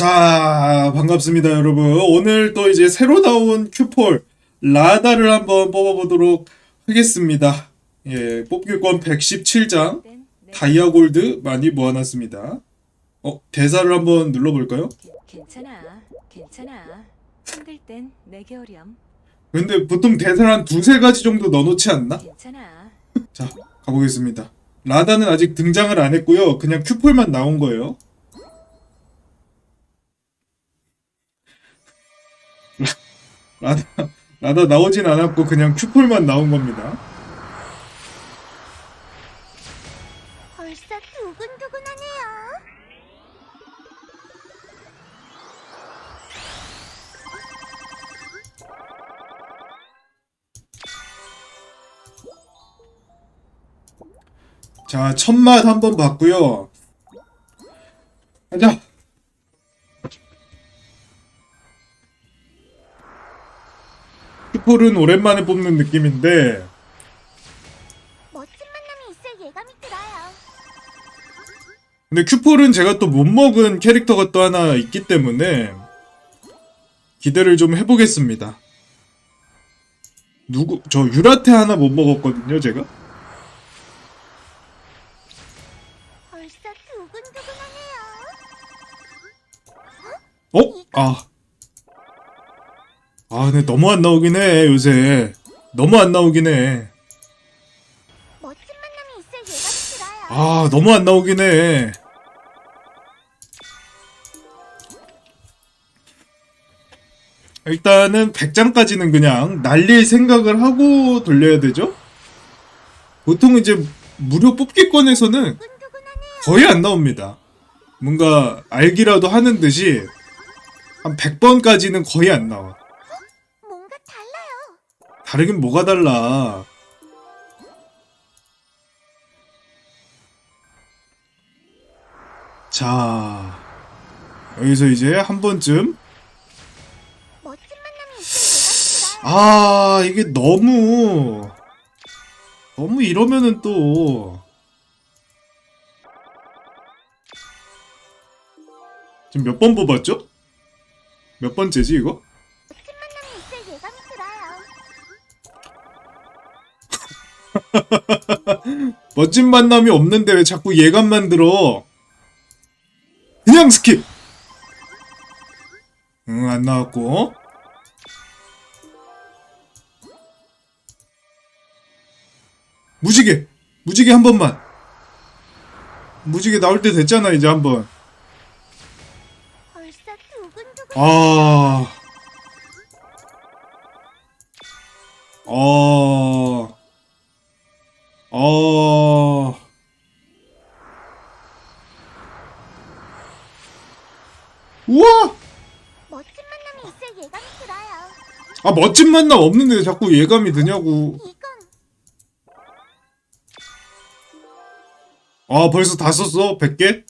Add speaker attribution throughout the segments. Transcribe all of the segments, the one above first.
Speaker 1: 자, 반갑습니다, 여러분. 오늘 또 이제 새로 나온 큐폴 라다를 한번 뽑아보도록 하겠습니다. 예, 뽑기권 117장 다이아 골드 많이 모아놨습니다. 어, 대사를 한번 눌러볼까요?
Speaker 2: 괜찮아, 괜찮아. 힘들 땐 내게 오렴.
Speaker 1: 근데 보통 대사를 한 두세 가지 정도 넣어놓지 않나?
Speaker 2: 괜찮아.
Speaker 1: 자, 가보겠습니다. 라다는 아직 등장을 안 했고요. 그냥 큐폴만 나온 거예요. 라- 라다, 라다 나오진 않았고 그냥 큐폴만 나온 겁니다.
Speaker 3: 벌써 두근두근하네요.
Speaker 1: 자, 첫맛 한번 봤고요. 큐폴은 오랜만에 뽑는 느낌인데
Speaker 3: 멋진 만남이 있을 예감이 들어요.
Speaker 1: 근데 큐폴은 제가 또 못 먹은 캐릭터가 또 하나 있기 때문에 기대를 좀 해보겠습니다. 누구 저 유라테 하나 못 먹었거든요, 제가.
Speaker 3: 벌써 두근두근하네요.
Speaker 1: 어? 아. 아, 근데 너무 안 나오긴 해, 요새. 너무 안 나오긴 해.
Speaker 3: 멋진 만남이 있을 예감이 들어요.
Speaker 1: 아, 너무 안 나오긴 해. 일단은 100장까지는 그냥 날릴 생각을 하고 돌려야 되죠? 보통 이제 무료 뽑기권에서는. 거의 안 나옵니다. 뭔가 알기라도 하는 듯이 한 100번까지는 거의 안 나와. 다르긴 뭐가 달라. 자, 여기서 이제 한 번쯤. 아, 이게 너무, 너무 이러면은 또, 지금 몇 번 뽑았죠? 몇 번째지, 이거?
Speaker 3: 멋진 만남이
Speaker 1: 없는데 왜 자꾸 예감만 들어? 그냥 스킵! 응, 안 나왔고. 무지개! 무지개 한 번만! 무지개 나올 때 됐잖아, 이제 한 번. 아. 어. 어. 우와!
Speaker 3: 멋진 만남이 있을 예감이 들어요.
Speaker 1: 아, 멋진 만남 없는데 왜 자꾸 예감이 드냐고.
Speaker 3: 이건
Speaker 1: 아, 벌써 다 썼어? 100개?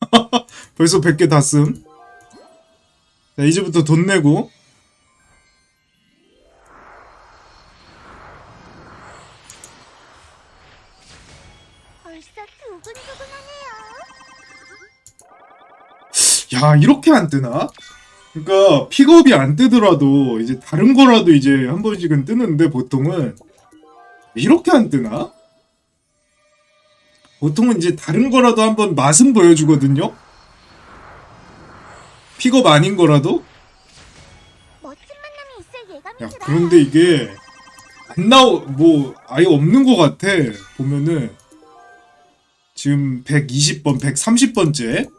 Speaker 1: 벌써 100개 다 쓴. 자, 이제부터 돈 내고.
Speaker 3: 두근두근하네요.
Speaker 1: 야, 이렇게 안 뜨나? 그러니까 픽업이 안 뜨더라도 이제 다른 거라도 이제 한 번씩은 뜨는데 보통은 이렇게 안 뜨나? 보통은 이제 다른 거라도 한번 맛은 보여주거든요. 픽업 아닌 거라도.
Speaker 3: 멋진 만남이 있을 예감이
Speaker 1: 야,
Speaker 3: 들어요.
Speaker 1: 그런데 이게 안 나오 뭐 아예 없는 것 같아. 보면은 지금 120번, 130번째,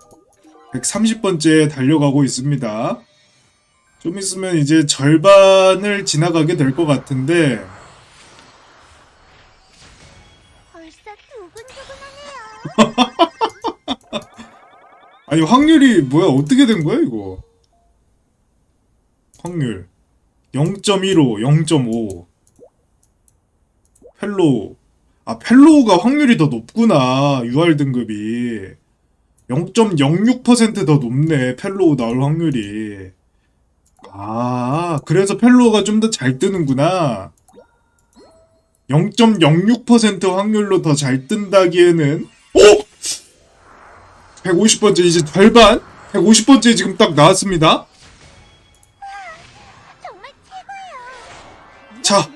Speaker 1: 130번째 달려가고 있습니다. 좀 있으면 이제 절반을 지나가게 될 것 같은데. 아니 확률이 뭐야 어떻게 된 거야 이거? 확률 0.15, 0.5 펠로우 아 펠로우가 확률이 더 높구나 UR 등급이 0.06%더 높네 펠로우 나올 확률이 아 그래서 펠로우가 좀 더 잘 뜨는구나 0.06% 확률로 더 잘 뜬다기에는 오! 150번째 이제 절반? 150번째 지금 딱 나왔습니다. 자.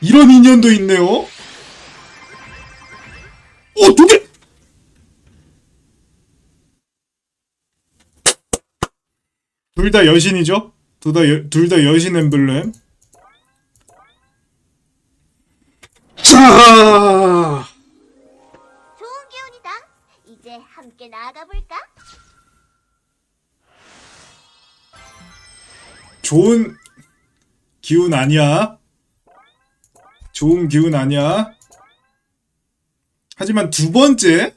Speaker 3: 이런 인연도 있네요.
Speaker 1: 둘 다 여신이죠? 둘 다, 둘 다 여신 엠블렘. 자!
Speaker 3: 좋은 기운이다. 이제 함께 나아가 볼까?
Speaker 1: 좋은 기운 아니야. 좋은 기운 아니야. 하지만 두 번째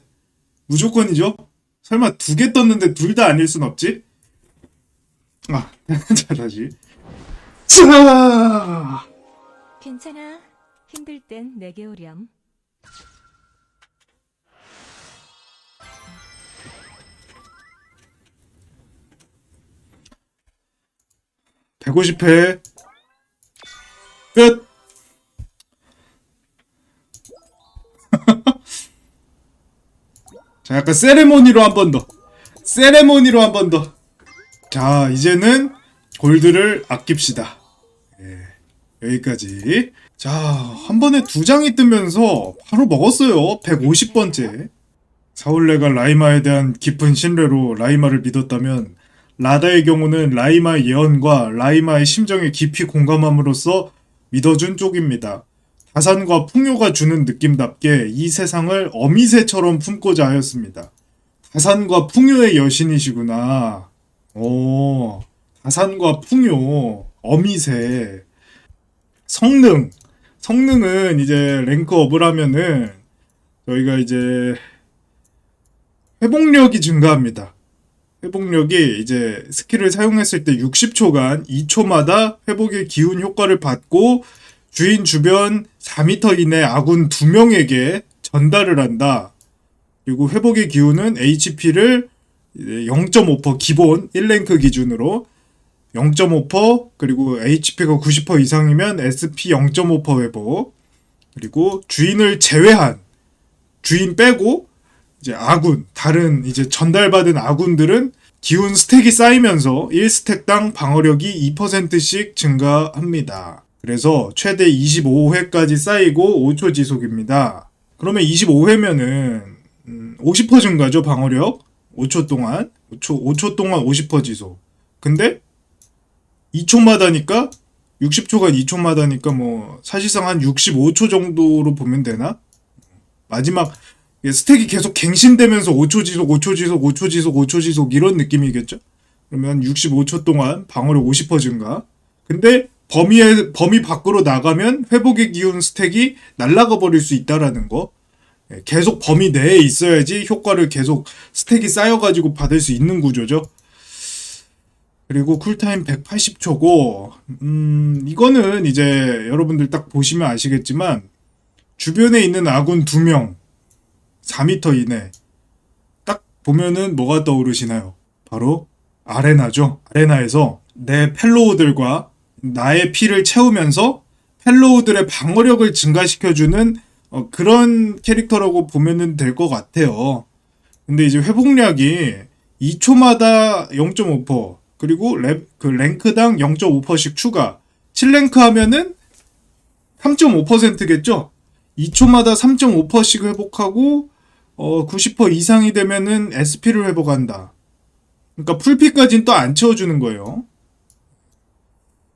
Speaker 1: 무조건이죠. 설마 두 개 떴는데 둘 다 아닐 순 없지? 아, 자 다시. 자,
Speaker 2: 괜찮아. 힘들 땐 내게 오렴.
Speaker 1: 백오십 회 끝. 자, 약간 세레모니로 한 번 더. 세레모니로 한 번 더. 자, 이제는 골드를 아낍시다. 예, 여기까지. 자, 한 번에 두 장이 뜨면서 바로 먹었어요. 150번째. 사울레가 라이마에 대한 깊은 신뢰로 라이마를 믿었다면 라다의 경우는 라이마의 예언과 라이마의 심정에 깊이 공감함으로써 믿어준 쪽입니다. 다산과 풍요가 주는 느낌답게 이 세상을 어미새처럼 품고자 하였습니다. 다산과 풍요의 여신이시구나. 오, 다산과 풍요, 어미새. 성능. 성능은 이제 랭크업을 하면은 저희가 이제 회복력이 증가합니다. 회복력이 이제 스킬을 사용했을 때 60초간 2초마다 회복의 기운 효과를 받고 주인 주변 4m 이내 아군 2명에게 전달을 한다. 그리고 회복의 기운은 HP를 0.5% 기본 1랭크 기준으로 0.5% 그리고 HP가 90% 이상이면 SP 0.5% 회복 그리고 주인을 제외한 주인 빼고 이제 아군 다른 이제 전달받은 아군들은 기운 스택이 쌓이면서 1스택당 방어력이 2%씩 증가합니다. 그래서 최대 25회까지 쌓이고 5초 지속입니다. 그러면 25회면은 50% 증가죠 방어력 5초 동안 5초 5초 동안 50% 지속. 근데 2초마다니까 60초간 2초마다니까 뭐 사실상 한 65초 정도로 보면 되나? 마지막 스택이 계속 갱신되면서 5초 지속, 5초 지속, 5초 지속, 5초 지속 이런 느낌이겠죠? 그러면 65초 동안 방어력 50% 증가. 근데 범위에 범위 밖으로 나가면 회복의 기운 스택이 날아가 버릴 수 있다라는 거. 예, 계속 범위 내에 있어야지 효과를 계속 스택이 쌓여가지고 받을 수 있는 구조죠. 그리고 쿨타임 180초고, 음, 이거는 이제 여러분들 딱 보시면 아시겠지만, 주변에 있는 아군 2명, 4m 이내. 딱 보면은 뭐가 떠오르시나요? 바로 아레나죠. 아레나에서 내 펠로우들과 나의 피를 채우면서 펠로우들의 방어력을 증가시켜주는 어, 그런 캐릭터라고 보면은 될 것 같아요. 근데 이제 회복량이 2초마다 0.5% 그리고 랩, 그 랭크당 0.5%씩 추가. 7랭크 하면은 3.5%겠죠? 2초마다 3.5%씩 회복하고 어, 90% 이상이 되면은 SP를 회복한다. 그러니까 풀피까지는 또 안 채워주는 거예요.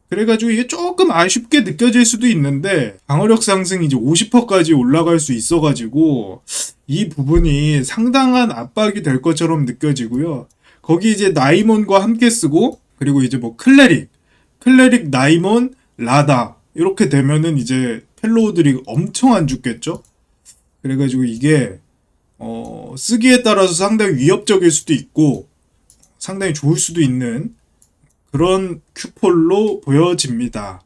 Speaker 1: 그래가지고 이게 조금 아쉽게 느껴질 수도 있는데 방어력 상승이 이제 50%까지 올라갈 수 있어가지고 이 부분이 상당한 압박이 될 것처럼 느껴지고요. 거기 이제 나이몬과 함께 쓰고 그리고 이제 뭐 클레릭, 클레릭, 나이몬, 라다 이렇게 되면은 이제 펠로우들이 엄청 안 죽겠죠. 그래가지고 이게 어, 쓰기에 따라서 상당히 위협적일 수도 있고 상당히 좋을 수도 있는 그런 큐폴로 보여집니다.